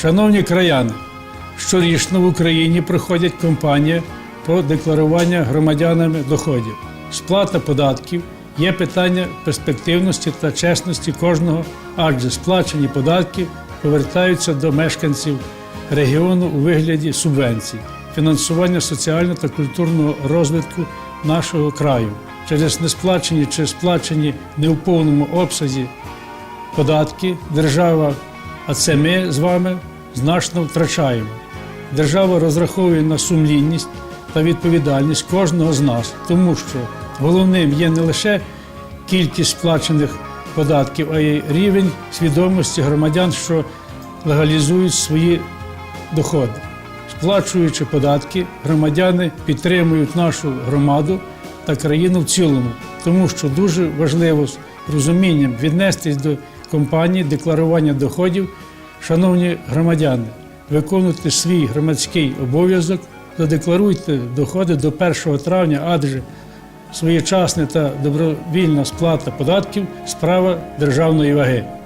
Шановні краяни, щорічно в Україні проходять кампанія по декларуванню громадянами доходів. Сплата податків є питання перспективності та чесності кожного, адже сплачені податки повертаються до мешканців регіону у вигляді субвенцій, фінансування соціального та культурного розвитку нашого краю. Через несплачені чи сплачені не в повному обсязі податки держава, а це ми з вами значно втрачаємо. Держава розраховує на сумлінність та відповідальність кожного з нас, тому що головним є не лише кількість сплачених податків, а й рівень свідомості громадян, що легалізують свої доходи. Сплачуючи податки, громадяни підтримують нашу громаду та країну в цілому, тому що дуже важливо з розумінням віднестись до компанії декларування доходів. Шановні громадяни, виконуйте свій громадський обов'язок, задекларуйте доходи до 1 травня, адже своєчасна та добровільна сплата податків справа державної ваги.